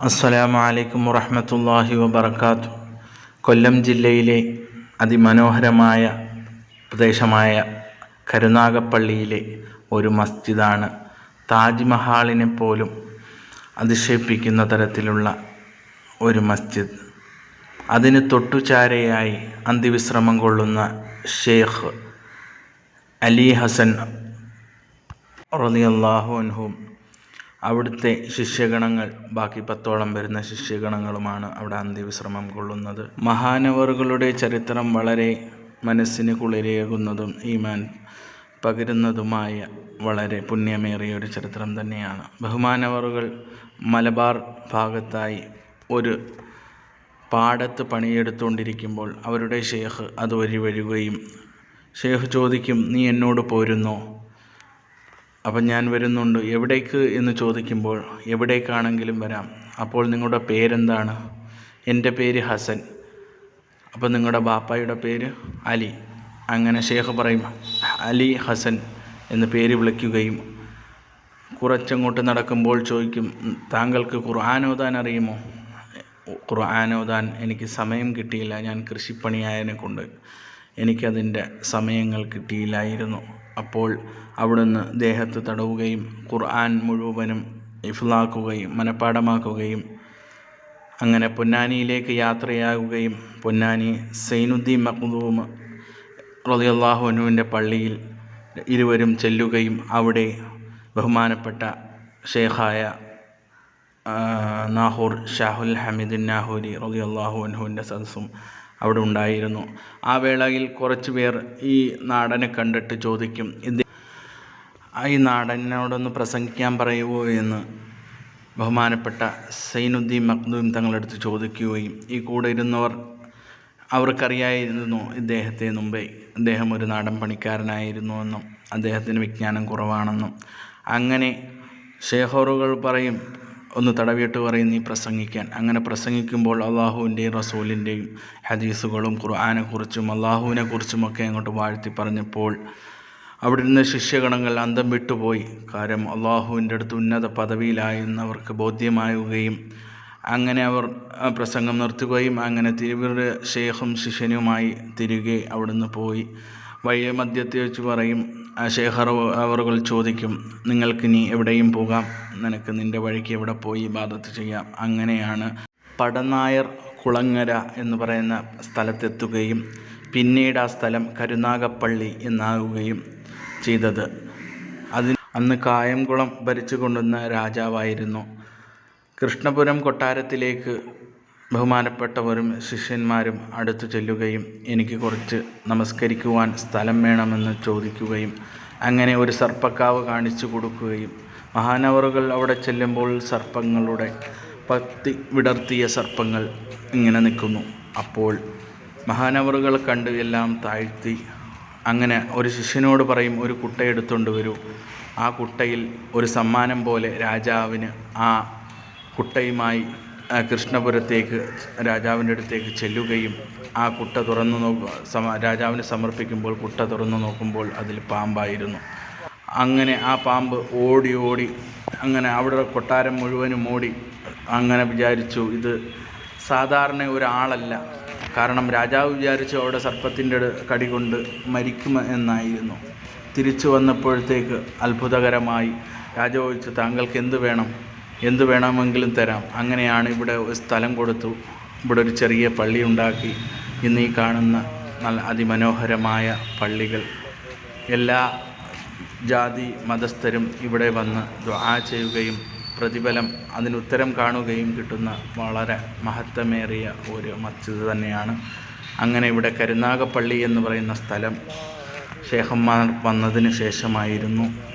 അസ്സലാമു അലൈക്കും വറഹ്മത്തുള്ളാഹി വബർക്കാത്തു കൊല്ലം ജില്ലയിലെ അതിമനോഹരമായ പ്രദേശമായ കരുനാഗപ്പള്ളിയിലെ ഒരു മസ്ജിദാണ് താജ്മഹാളിനെ പോലും അതിശയിപ്പിക്കുന്ന തരത്തിലുള്ള ഒരു മസ്ജിദ്. അതിന് തൊട്ടുചാരയായി അന്തിവിശ്രമം കൊള്ളുന്ന ഷെയ്ഖ് അലി ഹസൻ റളിയല്ലാഹു അൻഹും അവിടുത്തെ ശിഷ്യഗണങ്ങൾ ബാക്കി പത്തോളം വരുന്ന ശിഷ്യഗണങ്ങളുമാണ് അവിടെ അന്ത്യവിശ്രമം കൊള്ളുന്നത്. മഹാനവറുകളുടെ ചരിത്രം വളരെ മനസ്സിന് കുളിരേകുന്നതും ഈമാൻ പകരുന്നതുമായ വളരെ പുണ്യമേറിയ ഒരു ചരിത്രം തന്നെയാണ്. ബഹുമാനവറുകൾ മലബാർ ഭാഗത്തായി ഒരു പാടത്ത് പണിയെടുത്തുകൊണ്ടിരിക്കുമ്പോൾ അവരുടെ ഷേഖ് അത് വഴി വരികയും ഷേഖ് ചോദിക്കും നീ എന്നോട് പോരുന്നോ? അപ്പം ഞാൻ വരുന്നുണ്ട്. എവിടേക്ക് എന്ന് ചോദിക്കുമ്പോൾ എവിടേക്കാണെങ്കിലും വരാം. അപ്പോൾ നിങ്ങളുടെ പേരെന്താണ്? എന്റെ പേര് ഹസൻ. അപ്പം നിങ്ങളുടെ ബാപ്പായുടെ പേര് അലി. അങ്ങനെ ഷേഖ് പറയും അലി ഹസൻ എന്ന് പേര് വിളിക്കുകയും കുറച്ചങ്ങോട്ട് നടക്കുമ്പോൾ ചോദിക്കും താങ്കൾക്ക് ഖുർആൻ ഓതാൻ അറിയുമോ? ഖുർആൻ ഓതാൻ എനിക്ക് സമയം കിട്ടിയില്ല. ഞാൻ കൃഷിപ്പണിയായതിനെ കൊണ്ട് എനിക്കതിന്റെ സമയങ്ങൾ കിട്ടിയില്ലായിരുന്നു. അപ്പോൾ അവിടുന്ന് ദേഹത്ത് തടവുകയും ഖുർആൻ മുഴുവനും ഇഫ്ലാക്കുകയും മനഃപ്പാടമാക്കുകയും അങ്ങനെ പൊന്നാനിയിലേക്ക് യാത്രയാകുകയും പൊന്നാനി സൈനുദ്ദീൻ മഖ്ദൂം റളിയല്ലാഹു അൻഹുവിന്റെ പള്ളിയിൽ ഇരുവരും ചെല്ലുകയും അവിടെ ബഹുമാനപ്പെട്ട ഷേഖായ നാഹൂർ ഷാഹുൽ ഹമീദുൻ നാഹൂരി റളിയല്ലാഹു അൻഹുവിന്റെ സദസ്സും അവിടെ ഉണ്ടായിരുന്നു. ആ വേളയിൽ കുറച്ച് പേർ ഈ നാടനെ കണ്ടിട്ട് ചോദിക്കും ഇത് ഈ നാടനോടൊന്ന് പ്രസംഗിക്കാൻ പറയുമോ എന്ന് ബഹുമാനപ്പെട്ട സൈനുദ്ദീൻ മഖ്ദൂം തങ്ങളെടുത്ത് ചോദിക്കുകയും ഈ കൂടെ ഇരുന്നവർ അവർക്കറിയായിരുന്നു ഇദ്ദേഹത്തെ മുമ്പേ. അദ്ദേഹം ഒരു നാടൻ പണിക്കാരനായിരുന്നു എന്നും അദ്ദേഹത്തിന് വിജ്ഞാനം കുറവാണെന്നും. അങ്ങനെ ഷേഹോറുകൾ പറയും ഒന്ന് തടവിയിട്ട് പറയും നീ പ്രസംഗിക്കാൻ. അങ്ങനെ പ്രസംഗിക്കുമ്പോൾ അള്ളാഹുവിന്റെയും റസൂലിന്റെയും ഹദീസുകളും ഖുർആാനെക്കുറിച്ചും അള്ളാഹുവിനെ കുറിച്ചുമൊക്കെ അങ്ങോട്ട് വാഴ്ത്തി പറഞ്ഞപ്പോൾ അവിടെ നിന്ന് ശിഷ്യഗണങ്ങൾ അന്തം വിട്ടുപോയി. കാര്യം അള്ളാഹുവിന്റെ അടുത്ത് ഉന്നത പദവിയിലായിരുന്നവർക്ക് ബോധ്യമാവുകയും അങ്ങനെ അവർ പ്രസംഗം നിർത്തുകയും അങ്ങനെ തിരുവൂർ ഷേഖും ശിഷ്യനുമായി തിരികെ അവിടുന്ന് പോയി. വഴി മദ്യത്തെ വെച്ച് പറയും ആ ഷേഖർ അവറുകൾ ചോദിക്കും നിങ്ങൾക്കിനി എവിടെയും പോകാം? നിനക്ക് നിന്റെ വഴിക്ക് എവിടെ പോയി ഇബാദത്ത് ചെയ്യാം? അങ്ങനെയാണ് പടനായർ കുളങ്ങര എന്ന് പറയുന്ന സ്ഥലത്തെത്തുകയും പിന്നീട് ആ സ്ഥലം കരുനാഗപ്പള്ളി എന്നാകുകയും ചെയ്തത്. അതിന് അന്ന് കായംകുളം ഭരിച്ചു കൊണ്ടുവന്ന രാജാവായിരുന്നു. കൃഷ്ണപുരം കൊട്ടാരത്തിലേക്ക് ബഹുമാനപ്പെട്ടവരും ശിഷ്യന്മാരും അടുത്തു ചെല്ലുകയും എനിക്ക് കുറച്ച് നമസ്കരിക്കുവാൻ സ്ഥലം വേണമെന്ന് ചോദിക്കുകയും അങ്ങനെ ഒരു സർപ്പക്കാവ് കാണിച്ചു കൊടുക്കുകയും മഹാനവറുകൾ അവിടെ ചെല്ലുമ്പോൾ സർപ്പങ്ങളുടെ പത്തി വിടർത്തിയ സർപ്പങ്ങൾ ഇങ്ങനെ നിൽക്കുന്നു. അപ്പോൾ മഹാനവറുകൾ കണ്ട് എല്ലാം താഴ്ത്തി അങ്ങനെ ഒരു ശിഷ്യനോട് പറയും ഒരു കുട്ട എടുത്തുകൊണ്ട് വരൂ. ആ കുട്ടയിൽ ഒരു സമ്മാനം പോലെ രാജാവിന് ആ കുട്ടയുമായി കൃഷ്ണപുരത്തേക്ക് രാജാവിന്റെ അടുത്തേക്ക് ചെല്ലുകയും ആ കുട്ട തുറന്നു നോക്ക സമ രാജാവിന് സമർപ്പിക്കുമ്പോൾ കുട്ട തുറന്നു നോക്കുമ്പോൾ അതിൽ പാമ്പായിരുന്നു. അങ്ങനെ ആ പാമ്പ് ഓടി ഓടി അങ്ങനെ അവിടെ കൊട്ടാരം മുഴുവനും ഓടി അങ്ങനെ വിചാരിച്ചു ഇത് സാധാരണ ഒരാളല്ല. കാരണം രാജാവ് വിചാരിച്ചു അവിടെ സർപ്പത്തിന്റെ കടി കൊണ്ട് മരിക്കും എന്നായിരുന്നു. തിരിച്ചു വന്നപ്പോഴത്തേക്ക് അത്ഭുതകരമായി രാജാവ് ചോദിച്ചു താങ്കൾക്ക് എന്ത് വേണം? എന്ത് വേണമെങ്കിലും തരാം. അങ്ങനെയാണ് ഇവിടെ ഒരു സ്ഥലം കൊടുത്തു. ഇവിടെ ഒരു ചെറിയ പള്ളി ഉണ്ടാക്കി. ഇന്ന് ഈ കാണുന്ന നല്ല അതിമനോഹരമായ പള്ളികൾ. എല്ലാ ജാതി മതസ്ഥരും ഇവിടെ വന്ന് ദ്വാ ചെയ്യുകയും പ്രതിഫലം അതിന് ഉത്തരം കാണുകയും കിട്ടുന്ന വളരെ മഹത്വമേറിയ ഒരു മസ്ജിദ് തന്നെയാണ്. അങ്ങനെ ഇവിടെ കരുനാഗപ്പള്ളി എന്ന് പറയുന്ന സ്ഥലം ഷേഖന്മാർ വന്നതിന് ശേഷമായിരുന്നു.